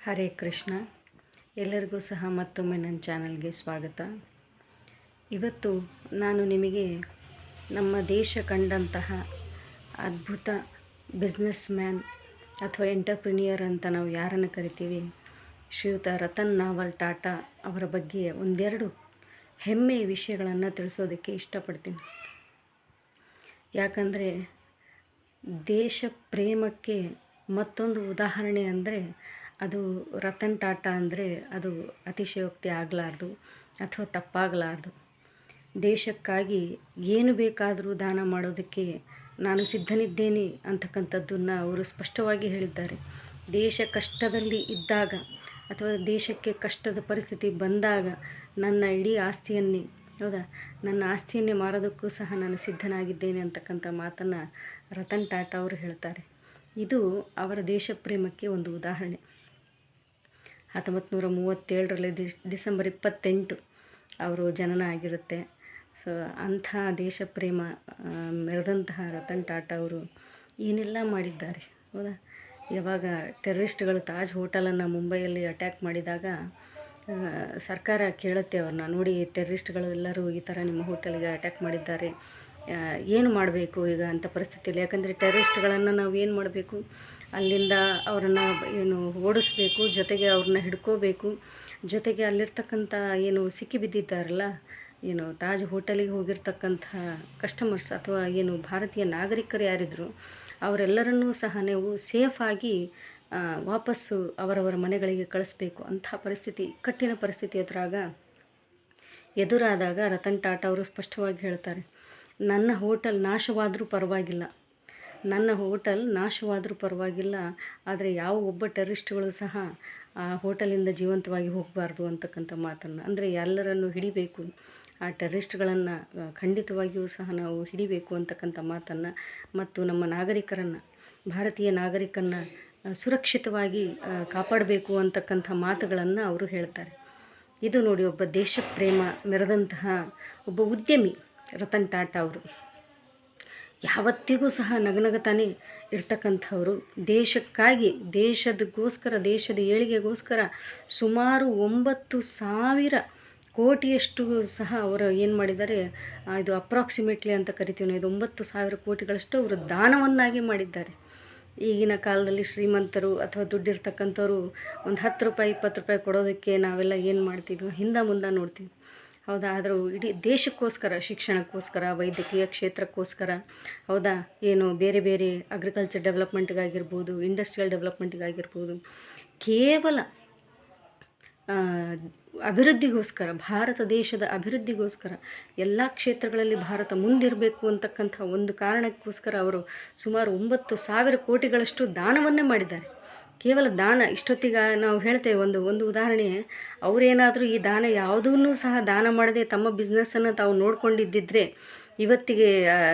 ಹರೇ ಕೃಷ್ಣ. ಎಲ್ಲರಿಗೂ ಸಹ ಮತ್ತೊಮ್ಮೆ ನನ್ನ ಚಾನಲ್ಗೆ ಸ್ವಾಗತ. ಇವತ್ತು ನಾನು ನಿಮಗೆ ನಮ್ಮ ದೇಶ ಕಂಡಂತಹ ಅದ್ಭುತ ಬಿಸ್ನೆಸ್ ಮ್ಯಾನ್ ಅಥವಾ ಎಂಟರ್ಪ್ರಿನಿಯರ್ ಅಂತ ನಾವು ಯಾರನ್ನು ಕರಿತೀವಿ? ಶ್ರೀಯುತ ರತನ್ ನಾವಲ್ ಟಾಟಾ ಅವರ ಬಗ್ಗೆ ಒಂದೆರಡು ಹೆಮ್ಮೆಯ ವಿಷಯಗಳನ್ನು ತಿಳಿಸೋದಕ್ಕೆ ಇಷ್ಟಪಡ್ತೀನಿ. ಯಾಕಂದರೆ ದೇಶ ಪ್ರೇಮಕ್ಕೆ ಮತ್ತೊಂದು ಉದಾಹರಣೆ ಅಂದರೆ ಅದು ರತನ್ ಟಾಟಾ ಅಂದರೆ ಅದು ಅತಿಶಯೋಕ್ತಿ ಆಗಲಾರ್ದು ಅಥವಾ ತಪ್ಪಾಗಲಾರ್ದು. ದೇಶಕ್ಕಾಗಿ ಏನು ಬೇಕಾದರೂ ದಾನ ಮಾಡೋದಕ್ಕೆ ನಾನು ಸಿದ್ಧನಿದ್ದೇನೆ ಅಂತಕ್ಕಂಥದ್ದನ್ನು ಅವರು ಸ್ಪಷ್ಟವಾಗಿ ಹೇಳಿದ್ದಾರೆ. ದೇಶ ಕಷ್ಟದಲ್ಲಿ ಇದ್ದಾಗ ಅಥವಾ ದೇಶಕ್ಕೆ ಕಷ್ಟದ ಪರಿಸ್ಥಿತಿ ಬಂದಾಗ ನನ್ನ ಇಡೀ ಆಸ್ತಿಯನ್ನೇ, ಹೌದಾ? ನನ್ನ ಆಸ್ತಿಯನ್ನೇ ಮಾರೋದಕ್ಕೂ ಸಹ ನಾನು ಸಿದ್ಧನಾಗಿದ್ದೇನೆ ಅಂತಕ್ಕಂಥ ಮಾತನ್ನು ರತನ್ ಟಾಟಾ ಅವರು ಹೇಳ್ತಾರೆ. ಇದು ಅವರ ದೇಶ ಪ್ರೇಮಕ್ಕೆ ಒಂದು ಉದಾಹರಣೆ. ಹತ್ತೊಂಬತ್ತು ನೂರ ಮೂವತ್ತೇಳರಲ್ಲಿ ಡಿಸ್, ಡಿಸೆಂಬರ್ ಇಪ್ಪತ್ತೆಂಟು ಅವರು ಜನನ ಆಗಿರುತ್ತೆ. ಸೊ, ಅಂಥ ದೇಶ ಪ್ರೇಮ ಮೆರೆದಂತಹ ರತನ್ ಟಾಟಾ ಅವರು ಏನೆಲ್ಲ ಮಾಡಿದ್ದಾರೆ? ಹೌದಾ? ಯಾವಾಗ ಟೆರರಿಸ್ಟ್ಗಳು ತಾಜ್ ಹೋಟೆಲನ್ನು ಮುಂಬೈಯಲ್ಲಿ ಅಟ್ಯಾಕ್ ಮಾಡಿದಾಗ ಸರ್ಕಾರ ಕೇಳುತ್ತೆ ಅವ್ರನ್ನ, ನೋಡಿ, ಟೆರರಿಸ್ಟ್ಗಳು ಎಲ್ಲರೂ ಈ ಥರ ನಿಮ್ಮ ಹೋಟೆಲ್ಗೆ ಅಟ್ಯಾಕ್ ಮಾಡಿದ್ದಾರೆ. ಏನು ಮಾಡಬೇಕು ಈಗ ಅಂಥ ಪರಿಸ್ಥಿತಿಯಲ್ಲಿ? ಯಾಕಂದರೆ ಟೆರಿಸ್ಟ್ಗಳನ್ನು ನಾವು ಏನು ಮಾಡಬೇಕು? ಅಲ್ಲಿಂದ ಅವರನ್ನು ಏನು ಓಡಿಸ್ಬೇಕು, ಜೊತೆಗೆ ಅವ್ರನ್ನ ಹಿಡ್ಕೋಬೇಕು, ಜೊತೆಗೆ ಅಲ್ಲಿರ್ತಕ್ಕಂಥ ಏನು ಸಿಕ್ಕಿ ಬಿದ್ದಿದ್ದಾರಲ್ಲ, ಏನು ತಾಜ್ ಹೋಟೆಲಿಗೆ ಹೋಗಿರ್ತಕ್ಕಂಥ ಕಸ್ಟಮರ್ಸ್ ಅಥವಾ ಏನು ಭಾರತೀಯ ನಾಗರಿಕರು ಯಾರಿದ್ರು, ಅವರೆಲ್ಲರನ್ನೂ ಸಹ ನೀವು ಸೇಫಾಗಿ ವಾಪಸ್ಸು ಅವರವರ ಮನೆಗಳಿಗೆ ಕಳಿಸ್ಬೇಕು. ಅಂಥ ಪರಿಸ್ಥಿತಿ, ಕಠಿಣ ಪರಿಸ್ಥಿತಿ ಎದುರಾಗ ಎದುರಾದಾಗ ರತನ್ ಟಾಟಾ ಅವರು ಸ್ಪಷ್ಟವಾಗಿ ಹೇಳ್ತಾರೆ. ನನ್ನ ಹೋಟೆಲ್ ನಾಶವಾದರೂ ಪರವಾಗಿಲ್ಲ. ನನ್ನ ಹೋಟೆಲ್ ನಾಶವಾದರೂ ಪರವಾಗಿಲ್ಲ. ಆದರೆ ಯಾವ ಒಬ್ಬ ಟೆರ್ರಿಸ್ಟ್ಗಳು ಸಹ ಆ ಹೋಟೆಲಿಂದ ಜೀವಂತವಾಗಿ ಹೋಗಬಾರ್ದು ಅಂತಕ್ಕಂಥ ಮಾತನ್ನು. ಅಂದರೆ ಎಲ್ಲರನ್ನು ಹಿಡಿಬೇಕು. ಆ ಟೆರಿಸ್ಟ್ಗಳನ್ನು ಖಂಡಿತವಾಗಿಯೂ ಸಹ ನಾವು ಹಿಡಿಬೇಕು ಅಂತಕ್ಕಂಥ ಮಾತನ್ನು ಮತ್ತು ನಮ್ಮ ನಾಗರಿಕರನ್ನು, ಭಾರತೀಯ ನಾಗರಿಕನ್ನು ಸುರಕ್ಷಿತವಾಗಿ ಕಾಪಾಡಬೇಕು ಅಂತಕ್ಕಂಥ ಮಾತುಗಳನ್ನು ಅವರು ಹೇಳ್ತಾರೆ. ಇದು ನೋಡಿ ಒಬ್ಬ ದೇಶ ಪ್ರೇಮ ಮೆರೆದಂತಹ ಒಬ್ಬ ಉದ್ಯಮಿ. ರತನ್ ಟಾಟಾ ಅವರು. ಯಾವತ್ತಿಗೂ ಸಹ ನಗನಗತಾನೆ ಇರ್ತಕ್ಕಂಥವ್ರು. ದೇಶಕ್ಕಾಗಿ, ದೇಶದಗೋಸ್ಕರ, ದೇಶದ ಏಳಿಗೆಗೋಸ್ಕರ ಸುಮಾರು ಒಂಬತ್ತು ಸಾವಿರ ಕೋಟಿಯಷ್ಟು ಸಹ ಅವರು ಏನು ಮಾಡಿದ್ದಾರೆ ಇದು ಅಪ್ರಾಕ್ಸಿಮೇಟ್ಲಿ ಅಂತ ಕರಿತೀವಿ ನಾವು. ಇದು ಒಂಬತ್ತು ಸಾವಿರ ಕೋಟಿಗಳಷ್ಟು ಅವರು ದಾನವನ್ನಾಗಿ ಮಾಡಿದ್ದಾರೆ. ಈಗಿನ ಕಾಲದಲ್ಲಿ ಶ್ರೀಮಂತರು ಅಥವಾ ದುಡ್ಡಿರ್ತಕ್ಕಂಥವ್ರು ಒಂದು ಹತ್ತು ರೂಪಾಯಿ, ಇಪ್ಪತ್ತು ರೂಪಾಯಿ ಕೊಡೋದಕ್ಕೆ ನಾವೆಲ್ಲ ಏನು ಮಾಡ್ತೀವಿ? ಹಿಂದೆ ಮುಂದೆ ನೋಡ್ತೀವಿ. ಹೌದಾ? ಆದರೂ ಇಡೀ ದೇಶಕ್ಕೋಸ್ಕರ, ಶಿಕ್ಷಣಕ್ಕೋಸ್ಕರ, ವೈದ್ಯಕೀಯ ಕ್ಷೇತ್ರಕ್ಕೋಸ್ಕರ, ಹೌದಾ? ಏನು ಬೇರೆ ಬೇರೆ ಅಗ್ರಿಕಲ್ಚರ್ ಡೆವಲಪ್ಮೆಂಟ್ಗಾಗಿರ್ಬೋದು ಇಂಡಸ್ಟ್ರಿಯಲ್ ಡೆವಲಪ್ಮೆಂಟ್ಗಾಗಿರ್ಬೋದು ಕೇವಲ ಅಭಿವೃದ್ಧಿಗೋಸ್ಕರ, ಭಾರತ ದೇಶದ ಅಭಿವೃದ್ಧಿಗೋಸ್ಕರ, ಎಲ್ಲ ಕ್ಷೇತ್ರಗಳಲ್ಲಿ ಭಾರತ ಮುಂದಿರಬೇಕು ಅಂತಕ್ಕಂಥ ಒಂದು ಕಾರಣಕ್ಕೋಸ್ಕರ ಅವರು ಸುಮಾರು ಒಂಬತ್ತು ಸಾವಿರ ಕೋಟಿಗಳಷ್ಟು ದಾನವನ್ನೇ ಮಾಡಿದ್ದಾರೆ. ಕೇವಲ ದಾನ, ಇಷ್ಟೊತ್ತಿಗೆ ನಾವು ಹೇಳ್ತೇವೆ ಒಂದು ಒಂದು ಉದಾಹರಣೆ. ಅವರೇನಾದರೂ ಈ ದಾನ ಯಾವುದನ್ನೂ ಸಹ ದಾನ ಮಾಡದೆ ತಮ್ಮ ಬಿಸ್ನೆಸ್ಸನ್ನು ತಾವು ನೋಡ್ಕೊಂಡಿದ್ದಿದ್ರೆ, ಇವತ್ತಿಗೆ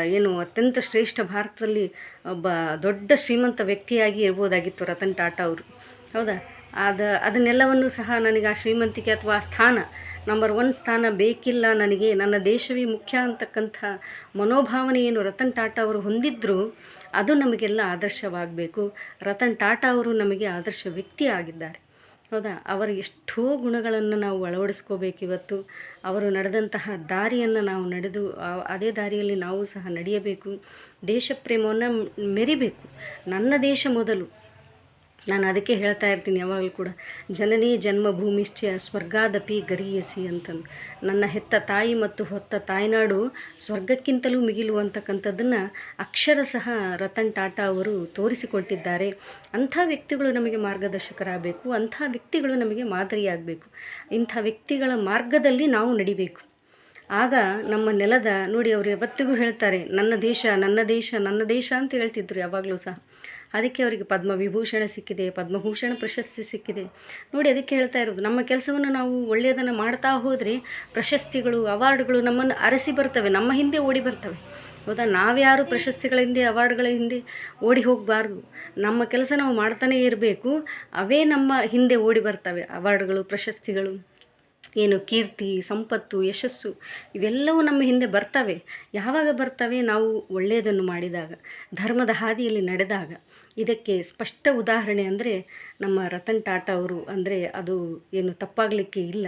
ಏನು ಅತ್ಯಂತ ಶ್ರೇಷ್ಠ ಭಾರತದಲ್ಲಿ ಒಬ್ಬ ದೊಡ್ಡ ಶ್ರೀಮಂತ ವ್ಯಕ್ತಿಯಾಗಿ ಇರ್ಬೋದಾಗಿತ್ತು ರತನ್ ಟಾಟಾ ಅವರು. ಹೌದಾ? ಅದು ಅದನ್ನೆಲ್ಲವನ್ನು ಸಹ ನನಗೆ ಆ ಶ್ರೀಮಂತಿಕೆ ಅಥವಾ ಆ ಸ್ಥಾನ ನಂಬರ್ ಒನ್ ಸ್ಥಾನ ಬೇಕಿಲ್ಲ ನನಗೆ. ನನ್ನ ದೇಶವೇ ಮುಖ್ಯ ಅಂತಕ್ಕಂಥ ಮನೋಭಾವನೆಯನ್ನು ರತನ್ ಟಾಟಾ ಅವರು ಹೊಂದಿದ್ರು ಅದು ನಮಗೆಲ್ಲ ಆದರ್ಶವಾಗಬೇಕು. ರತನ್ ಟಾಟಾ ಅವರು ನಮಗೆ ಆದರ್ಶ ವ್ಯಕ್ತಿ ಆಗಿದ್ದಾರೆ. ಹೌದಾ? ಅವರ ಎಷ್ಟೋ ಗುಣಗಳನ್ನು ನಾವು ಅಳವಡಿಸ್ಕೋಬೇಕಿವತ್ತು ಅವರು ನಡೆದಂತಹ ದಾರಿಯನ್ನು ನಾವು ನಡೆದು ಅದೇ ದಾರಿಯಲ್ಲಿ ನಾವು ಸಹ ನಡೆಯಬೇಕು. ದೇಶ ಪ್ರೇಮವನ್ನು ಮೆರಿಬೇಕು. ನನ್ನ ದೇಶ ಮೊದಲು. ನಾನು ಅದಕ್ಕೆ ಹೇಳ್ತಾ ಇರ್ತೀನಿ ಯಾವಾಗಲೂ ಕೂಡ, ಜನನಿ ಜನ್ಮಭೂಮಿಶ್ಚ ಸ್ವರ್ಗಾದಪಿ ಗರೀಯಸಿ ಅಂತಂದು. ನನ್ನ ಹೆತ್ತ ತಾಯಿ ಮತ್ತು ಹೊತ್ತ ತಾಯ್ನಾಡು ಸ್ವರ್ಗಕ್ಕಿಂತಲೂ ಮಿಗಿಲು ಅಂತಕ್ಕಂಥದ್ದನ್ನು ಅಕ್ಷರ ಸಹ ರತನ್ ಟಾಟಾ ಅವರು ತೋರಿಸಿಕೊಟ್ಟಿದ್ದಾರೆ. ಅಂಥ ವ್ಯಕ್ತಿಗಳು ನಮಗೆ ಮಾರ್ಗದರ್ಶಕರಾಗಬೇಕು, ಅಂಥ ವ್ಯಕ್ತಿಗಳು ನಮಗೆ ಮಾದರಿಯಾಗಬೇಕು, ಇಂಥ ವ್ಯಕ್ತಿಗಳ ಮಾರ್ಗದಲ್ಲಿ ನಾವು ನಡಿಬೇಕು. ಆಗ ನಮ್ಮ ನೆಲದ, ನೋಡಿ ಅವರು ಯಾವತ್ತಿಗೂ ಹೇಳ್ತಾರೆ, ನನ್ನ ದೇಶ ನನ್ನ ದೇಶ ನನ್ನ ದೇಶ ಅಂತ ಹೇಳ್ತಿದ್ರು ಯಾವಾಗಲೂ ಸಹ. ಅದಕ್ಕೆ ಅವರಿಗೆ ಪದ್ಮವಿಭೂಷಣ ಸಿಕ್ಕಿದೆ, ಪದ್ಮಭೂಷಣ ಪ್ರಶಸ್ತಿ ಸಿಕ್ಕಿದೆ. ನೋಡಿ, ಅದಕ್ಕೆ ಹೇಳ್ತಾ ಇರೋದು, ನಮ್ಮ ಕೆಲಸವನ್ನು ನಾವು ಒಳ್ಳೆಯದನ್ನು ಮಾಡ್ತಾ ಹೋದರೆ ಪ್ರಶಸ್ತಿಗಳು, ಅವಾರ್ಡ್ಗಳು ನಮ್ಮನ್ನು ಅರಸಿ ಬರ್ತವೆ, ನಮ್ಮ ಹಿಂದೆ ಓಡಿ ಬರ್ತವೆ. ಹೌದಾ? ನಾವ್ಯಾರು ಪ್ರಶಸ್ತಿಗಳ ಹಿಂದೆ, ಅವಾರ್ಡ್ಗಳ ಹಿಂದೆ ಓಡಿ ಹೋಗಬಾರ್ದು. ನಮ್ಮ ಕೆಲಸ ನಾವು ಮಾಡ್ತಾನೇ ಇರಬೇಕು, ಅವೇ ನಮ್ಮ ಹಿಂದೆ ಓಡಿ ಬರ್ತವೆ, ಅವಾರ್ಡ್ಗಳು, ಪ್ರಶಸ್ತಿಗಳು. ಏನು ಕೀರ್ತಿ, ಸಂಪತ್ತು, ಯಶಸ್ಸು ಇವೆಲ್ಲವೂ ನಮ್ಮ ಹಿಂದೆ ಬರ್ತವೆ. ಯಾವಾಗ ಬರ್ತವೆ? ನಾವು ಒಳ್ಳೆಯದನ್ನು ಮಾಡಿದಾಗ, ಧರ್ಮದ ಹಾದಿಯಲ್ಲಿ ನಡೆದಾಗ. ಇದಕ್ಕೆ ಸ್ಪಷ್ಟ ಉದಾಹರಣೆ ಅಂದರೆ ನಮ್ಮ ರತನ್ ಟಾಟಾ ಅವರು ಅಂದರೆ ಅದು ಏನು ತಪ್ಪಾಗಲಿಕ್ಕೆ ಇಲ್ಲ.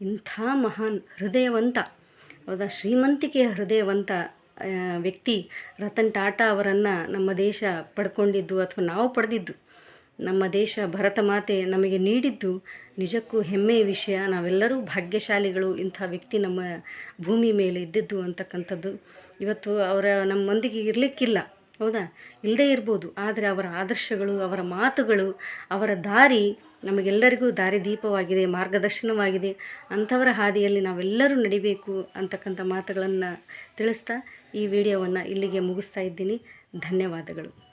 ಇಂಥ ಮಹಾನ್ ಹೃದಯವಂತ, ಹೌದಾ? ಶ್ರೀಮಂತಿಕೆಯ ಹೃದಯವಂತ ವ್ಯಕ್ತಿ ರತನ್ ಟಾಟಾ ಅವರನ್ನು ನಮ್ಮ ದೇಶ ಪಡ್ಕೊಂಡಿದ್ದು ಅಥವಾ ನಾವು ಪಡೆದಿದ್ದು. ನಮ್ಮ ದೇಶ ಭರತ ಮಾತೆ ನಮಗೆ ನೀಡಿದ್ದು ನಿಜಕ್ಕೂ ಹೆಮ್ಮೆಯ ವಿಷಯ. ನಾವೆಲ್ಲರೂ ಭಾಗ್ಯಶಾಲಿಗಳು. ಇಂಥ ವ್ಯಕ್ತಿ ನಮ್ಮ ಭೂಮಿ ಮೇಲೆ ಇದ್ದಿದ್ದು ಅಂತಕ್ಕಂಥದ್ದು. ಇವತ್ತು ಅವರ ನಮ್ಮೊಂದಿಗೆ ಇರಲಿಕ್ಕಿಲ್ಲ. ಹೌದಾ? ಇಲ್ಲದೇ ಇರ್ಬೋದು. ಆದರೆ ಅವರ ಆದರ್ಶಗಳು, ಅವರ ಮಾತುಗಳು, ಅವರ ದಾರಿ ನಮಗೆಲ್ಲರಿಗೂ ದಾರಿದೀಪವಾಗಿದೆ ಮಾರ್ಗದರ್ಶನವಾಗಿದೆ. ಅಂಥವರ ಹಾದಿಯಲ್ಲಿ ನಾವೆಲ್ಲರೂ ನಡಿಬೇಕು ಅಂತಕ್ಕಂಥ ಮಾತುಗಳನ್ನು ತಿಳಿಸ್ತಾ ಈ ವಿಡಿಯೋವನ್ನು ಇಲ್ಲಿಗೆ ಮುಗಿಸ್ತಾ ಇದ್ದೀನಿ. ಧನ್ಯವಾದಗಳು.